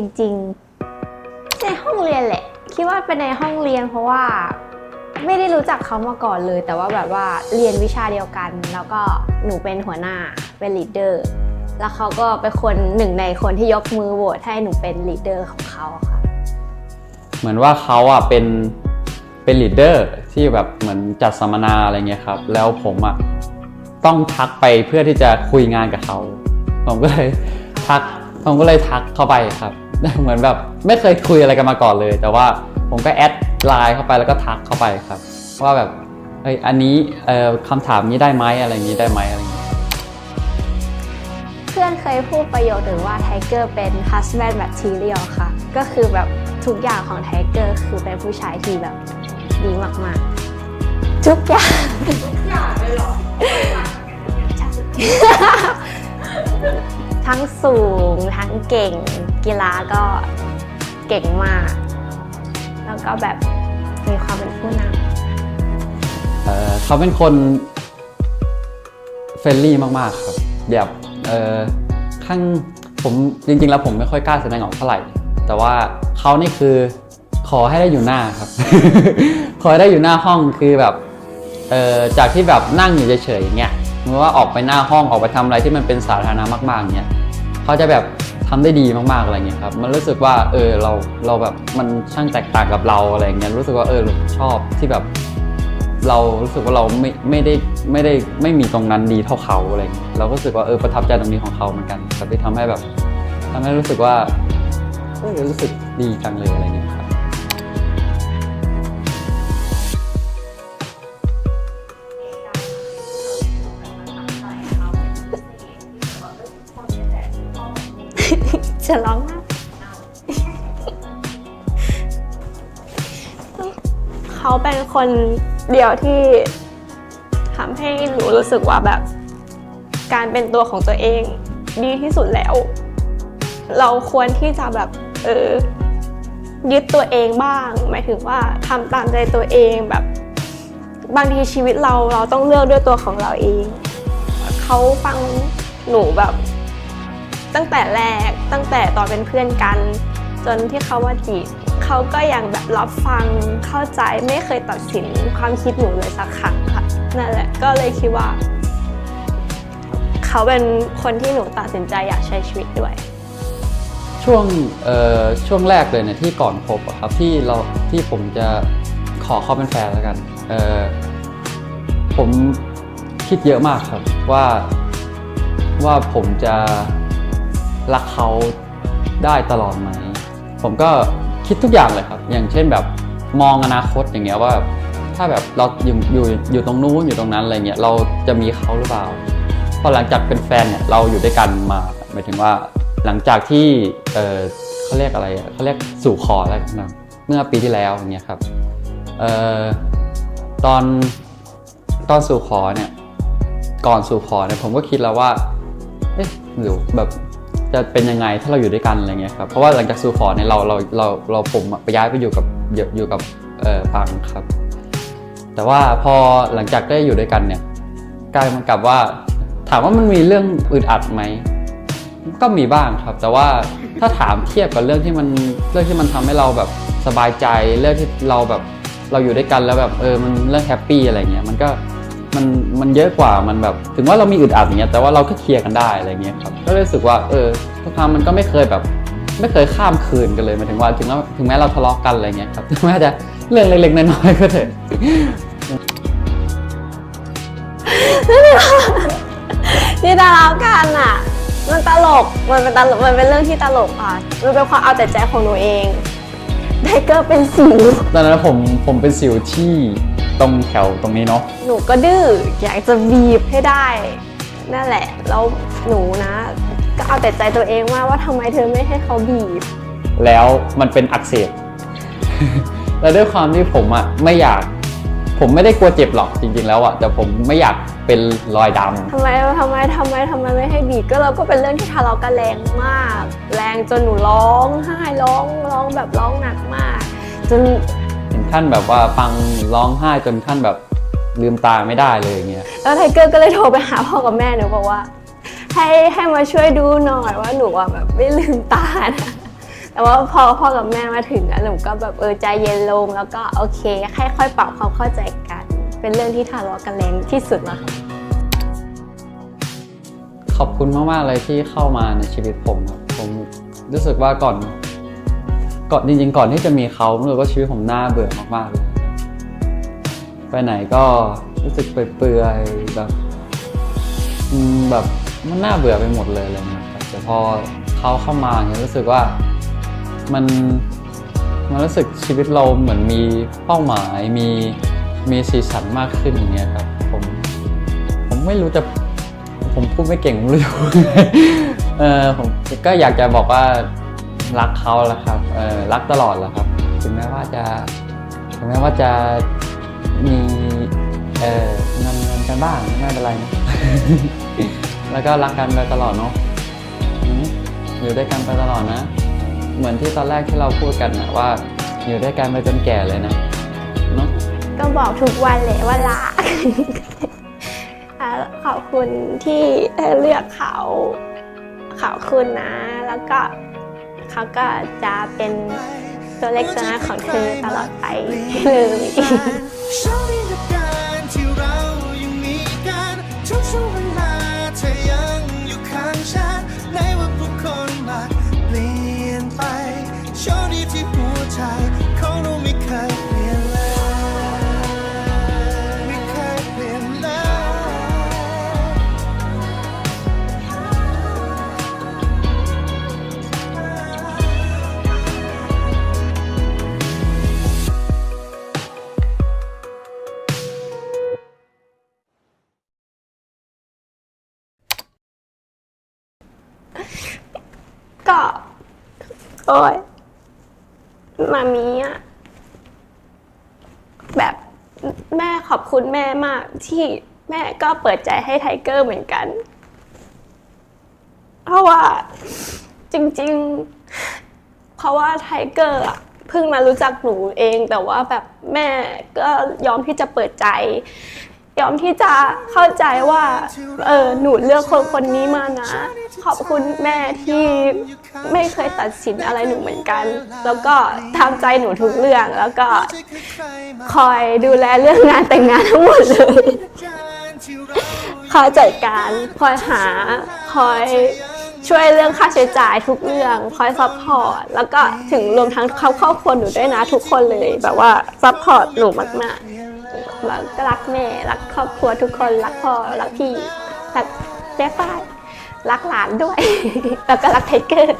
รกจริง ๆ ในห้องเรียนแหละ คิดว่าเป็นในห้องเรียนเพราะว่าไม่ได้รู้จักเขามาก่อนเลย แต่ว่าแบบว่าเรียนวิชาเดียวกัน แล้วก็หนูเป็นหัวหน้าเป็นลีดเดอร์แล้วเขาก็เป็นคนหนึ่งในคนที่ยกมือโหวตให้หนูเป็นลีดเดอร์ของเขาค่ะ เหมือนว่าเขาอะเป็นเป็นลีดเดอร์ที่แบบเหมือนจัดสัมมนาอะไรเงี้ยครับ แล้วผมอะต้องทักไปเพื่อที่จะคุยงานกับเขา ผมก็เลยทักผมก็เลยทักเข้าไปครับ เหมือนแบบไม่เคยคุยอะไรกันมาก่อนเลย แต่ว่าผมก็แอดไลน์เข้าไปแล้วก็ทักเข้าไปครับ ว่าแบบเอ้ยอันนี้เอ่อคำถามนี้ได้ไหมอะไรอย่างนี้ได้ไหมอะไรอย่างนี้เพื่อนเคยพูดประโยคหนึ่งว่าไทเกอร์เป็น husband material ค่ะ ก็คือแบบทุกอย่างของไทเกอร์คือเป็นผู้ชายที่แบบดีมากๆ ทุกอย่างทุกอย่างเลยหรอทั้งสูงทั้งเก่ง กีฬาก็เก่งมาก แล้วก็แบบมีความเป็นผู้นำเอ่อเขาเป็นคนเฟรนลี่มากๆครับ แบบเออข้างผมจริงๆ แล้วผมไม่ค่อยกล้าแสดงออกเท่าไหร่ แต่ว่าเขานี่คือขอให้ได้อยู่หน้าครับ ขอให้ได้อยู่หน้าห้องคือแบบเออจากที่แบบนั่งอยู่เฉยๆอย่างเงี้ยสมมติว่าออกไปหน้าห้องออกไปทำอะไรที่มันเป็นสาธารณะมากๆเงี้ยเขาจะแบบ ทำได้ดีมากๆอะไรเงี้ยครับมันรู้สึกว่าเออเราเราแบบมันช่างแตกต่างกับเราอะไรเงี้ยรู้สึกว่าเออชอบที่แบบ เรารู้สึกว่าเราไม่ไม่ได้ไม่ได้ไม่มีตรงนั้นดีเท่าเขาอะไรอย่างเงี้ยเราก็รู้สึกว่าเออประทับใจตรงนี้ของเขาเหมือนกันครับที่ทำให้แบบทำให้รู้สึกว่าเออรู้สึกดีจังเลยอะไรเงี้ย จะร้องเขาเป็นคนเดียวที่ทำให้หนูรู้สึกว่าแบบ การเป็นตัวของตัวเองดีที่สุดแล้ว เราควรที่จะแบบ เออยึดตัวเองบ้าง หมายถึงว่าทำตามใจตัวเองแบบ บางทีชีวิตเราเราต้องเลือกด้วยตัวของเราเอง เขาฟังหนูแบบ ตั้งแต่แรกตั้งแต่ตอนเป็นเพื่อนกัน จนที่เขาว่าจีบเขาก็ยังแบบรับฟังเข้าใจไม่เคยตัดสินความคิดหนูเลยสักครั้งค่ะนั่นแหละก็เลยคิดว่า เขาเป็นคนที่หนูตัดสินใจอยากใช้ชีวิตด้วย ช่วงเอ่อช่วงแรกเลยเนี่ยที่ก่อนพบครับที่เราที่ผมจะขอเขาเป็นแฟนแล้วกันเอ่อผมคิดเยอะมากครับว่าว่าผมจะ รักเขาได้ตลอดไหม ผมก็คิดทุกอย่างเลยครับ อย่างเช่นแบบมองอนาคตอย่างเงี้ยว่า ถ้าแบบเราอยู่อยู่อยู่ตรงนู้นอยู่ตรงนั้นอะไรเงี้ยเราจะมีเขาหรือเปล่าพอหลังจากเป็นแฟนเนี่ยเราอยู่ด้วยกันมาหมายถึงว่าหลังจากที่เออเขาเรียกอะไรเขาเรียกสู่ขอแล้วกันนะเมื่อปีที่แล้วอย่างเงี้ยครับเออตอนตอนสู่ขอเนี่ยก่อนสู่ขอเนี่ยผมก็คิดแล้วว่าเอ๊ะหรือแบบ จะเป็นยังไงถ้าเราอยู่ด้วยกันอะไรเงี้ยครับเพราะว่าหลังจากสู่ขอเนี่ยเราเราเราเราผมไปย้ายไปอยู่กับอยู่กับเออปังครับ แต่ว่าพอหลังจากได้อยู่ด้วยกันเนี่ยกลายมากับว่า ถามว่ามันมีเรื่องอึดอัดไหมก็มีบ้างครับ แต่ว่าถ้าถามเทียบกับเรื่องที่มันเรื่องที่มันทำให้เราแบบสบายใจเรื่องที่เราแบบเราอยู่ด้วยกันแล้วแบบเออมันเรื่องแฮปปี้อะไรเงี้ยมันก็ มันมันเยอะกว่ามันแบบ ถึงว่าเรามีอึดอัดอย่างเงี้ยแต่ว่าเราก็เคลียร์กันได้อะไรเงี้ยครับก็เลยรู้สึกว่าเออทุกครั้งมันก็ไม่เคยแบบ ไม่เคยข้ามคืนกันเลยหมายถึงว่าถึงแม้ถึงแม้เราทะเลาะกันอะไรเงี้ยครับถึงแม้จะเรื่องเล็กๆน้อยๆก็เถอะที่ดารากันอะ มันตลกมันเป็นตลกมันเป็นเรื่องที่ตลกอะมันเป็นความเอาแต่ใจของหนูเองไทเกอร์เป็นสิวตอนนั้นผมผมเป็นสิวที่ ตรงแถวตรงนี้เนาะหนูก็ดื้ออยากจะบีบให้ได้ นั่นแหละ แล้วหนูนะ ก็เอาแต่ใจตัวเองมากว่าทำไมเธอไม่ให้เขาบีบ แล้วมันเป็นอักเสบ แล้วด้วยความที่ผมอะไม่อยาก ผมไม่ได้กลัวเจ็บหรอกจริง ๆ แล้วอะแต่ผมไม่อยากเป็นรอยดำ ทำไมทำไมทำไมทำไมไม่ให้บีบก็เราก็เป็นเรื่องที่ทะเลาะกันแรงมาก แรงจนหนูร้องไห้ร้องร้องแบบร้องหนักมาก จนถึง ขั้นแบบว่าฟังร้องไห้จนขั้นแบบลืมตาไม่ได้เลยอย่างเงี้ยแล้วไทเกอร์ก็เลยโทรไปหาพ่อกับแม่หนูบอกว่า ให้ให้มาช่วยดูหน่อยว่าหนูอะแบบไม่ลืมตานะแต่ว่าพอพ่อกับแม่มาถึงอะหนูก็แบบเออใจเย็นลงแล้วก็โอเคค่อยๆปรับความเข้าใจกัน เป็นเรื่องที่ทะเลาะกันแรงที่สุดแล้วค่ะขอบคุณมากๆเลยที่เข้ามาในชีวิตผมครับผมรู้สึกว่าก่อน ก่อนจริงๆก่อนที่จะมีเขารู้สึกว่าชีวิตผมน่าเบื่อมากๆเลยไปไหนก็รู้สึกเปื่อยๆแบบแบบมันน่าเบื่อไปหมดเลยอะไรเงี้ยแต่พอเขาเข้ามาเนี่ยรู้สึกว่ามันมันรู้สึกชีวิตเราเหมือนมีเป้าหมายมีมีสีสันมากขึ้นอย่างเงี้ยครับผมผมไม่รู้จะผมพูดไม่เก่งไม่รู้จะพูดยังไงเออผมก็อยากจะบอกว่า รักเขาแหละครับเออรักตลอดแหละครับ ถึงแม้ว่าจะถึงแม้ว่าจะมีเอองนงินกันบ้างไม่เป็นไรนะแล้วก็รักกันไปตลอดเนาะอยู่ด้วยกันไปตลอดนะ เหมือนที่ตอนแรกที่เราพูดกันนะว่าอยู่ด้วยกันไปจนแก่เลยนะเนาะก็บอกทุกวันเลยว่ารักขอบคุณที่เลือกเขาขอบคุณนะ แล้วก็ เขาก็จะเป็นตัวเล็กตัวน้อยของเธอตลอดไปเลย ก็ โอ้ยมามีอะแบบแม่ขอบคุณแม่มากที่แม่ก็เปิดใจให้ไทเกอร์เหมือนกัน เพราะว่าจริง ๆ เพราะว่าไทเกอร์อะเพิ่งมารู้จักหนูเองแต่ว่าแบบแม่ก็ยอมที่จะเปิดใจ ยอมที่จะเข้าใจว่าเออหนูเลือกคนคนนี้มานะ ขอบคุณแม่ที่ไม่เคยตัดสินอะไรหนูเหมือนกัน แล้วก็ทำใจหนูทุกเรื่องแล้วก็คอยดูแลเรื่องงานแต่งงานทั้งหมดเลยคอยจัดการคอยหาคอยช่วยเรื่องค่าใช้จ่ายทุกเรื่องคอยซัพพอร์ตแล้วก็ถึงรวมทั้งเขาครอบครัวหนูด้วยนะทุกคนเลยแบบว่าซัพพอร์ตหนูมากๆ ก็รักแม่ รักครอบครัวทุกคน รักพ่อ รักพี่ รักแม่ฝ้าย รักหลานด้วย แล้วก็รักไทเกอร์